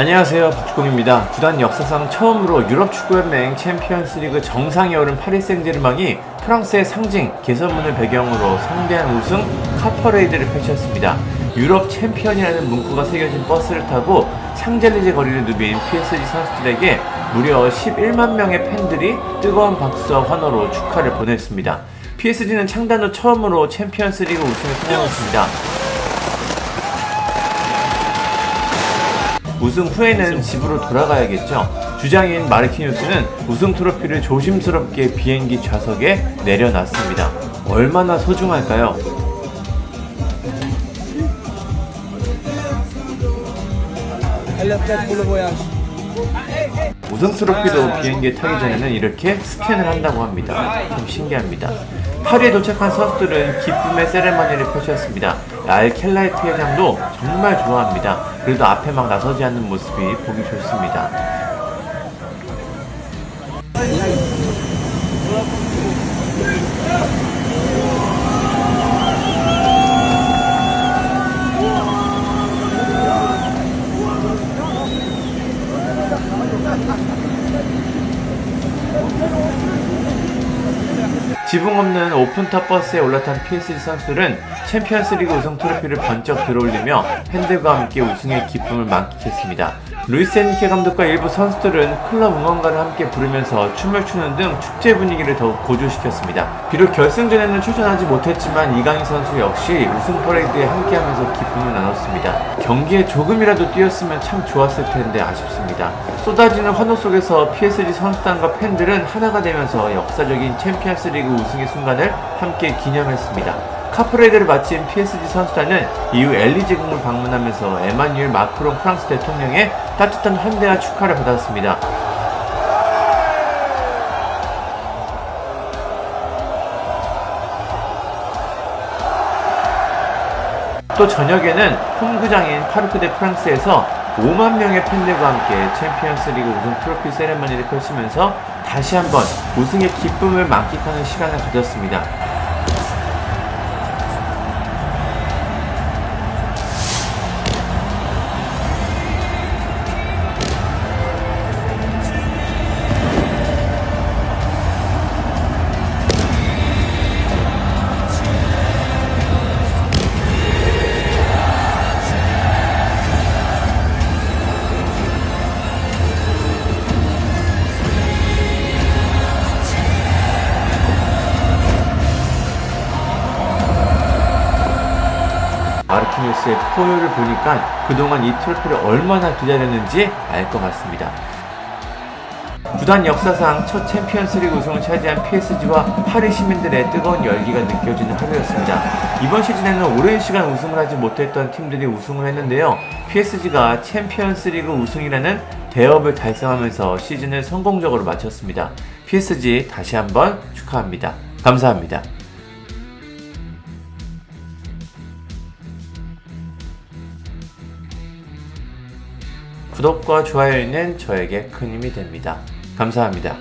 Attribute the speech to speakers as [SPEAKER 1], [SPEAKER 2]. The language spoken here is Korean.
[SPEAKER 1] 안녕하세요 박주공입니다. 구단 역사상 처음으로 유럽 축구연맹 챔피언스리그 정상에 오른 파리 생제르맹이 프랑스의 상징 개선문을 배경으로 성대한 우승 카퍼레이드를 펼쳤습니다. 유럽 챔피언이라는 문구가 새겨진 버스를 타고 샹젤리제 거리를 누빈 PSG 선수들에게 무려 11만 명의 팬들이 뜨거운 박수와 환호로 축하를 보냈습니다. PSG는 창단 후 처음으로 챔피언스 리그 우승을 성공했습니다. 우승 후에는 집으로 돌아가야겠죠. 주장인 마르키뉴스는 우승 트로피를 조심스럽게 비행기 좌석에 내려놨습니다. 얼마나 소중할까요?
[SPEAKER 2] Elle a peut-être pour le voyage.
[SPEAKER 1] 우승 트로피도 비행기에 타기 전에는 이렇게 스캔을 한다고 합니다. 참 신기합니다. 파리에 도착한 선수들은 기쁨의 세레머니를 펼쳤습니다. 알켈라이트 회장도 정말 좋아합니다. 그래도 앞에 막 나서지 않는 모습이 보기 좋습니다. 지붕 없는 오픈탑 버스에 올라탄 PSG 선수들은 챔피언스리그 우승 트로피를 번쩍 들어올리며 팬들과 함께 우승의 기쁨을 만끽했습니다. 루이스 엔리케 감독과 일부 선수들은 클럽 응원가를 함께 부르면서 춤을 추는 등 축제 분위기를 더욱 고조시켰습니다. 비록 결승전에는 출전하지 못했지만 이강인 선수 역시 우승 퍼레이드에 함께하면서 기쁨을 나눴습니다. 경기에 조금이라도 뛰었으면 참 좋았을 텐데 아쉽습니다. 쏟아지는 환호 속에서 PSG 선수단과 팬들은 하나가 되면서 역사적인 챔피언스리그 우승의 순간을 함께 기념했습니다. 카프레이드를 마친 PSG 선수단은 이후 엘리제궁을 방문하면서 에마뉴엘 마크롱 프랑스 대통령의 따뜻한 환대와 축하를 받았습니다. 또 저녁에는 홈구장인 파르크 데 프랑스에서 5만 명의 팬들과 함께 챔피언스리그 우승 트로피 세레머니를 펼치면서 다시 한번 우승의 기쁨을 만끽하는 시간을 가졌습니다. 마르키뉴스의 포효를 보니까 그동안 이 트로피를 얼마나 기다렸는지 알 것 같습니다. 구단 역사상 첫 챔피언스리그 우승을 차지한 PSG와 파리 시민들의 뜨거운 열기가 느껴지는 하루였습니다. 이번 시즌에는 오랜 시간 우승을 하지 못했던 팀들이 우승을 했는데요. PSG가 챔피언스리그 우승이라는 대업을 달성하면서 시즌을 성공적으로 마쳤습니다. PSG 다시 한번 축하합니다. 감사합니다. 구독과 좋아요는 저에게 큰 힘이 됩니다. 감사합니다.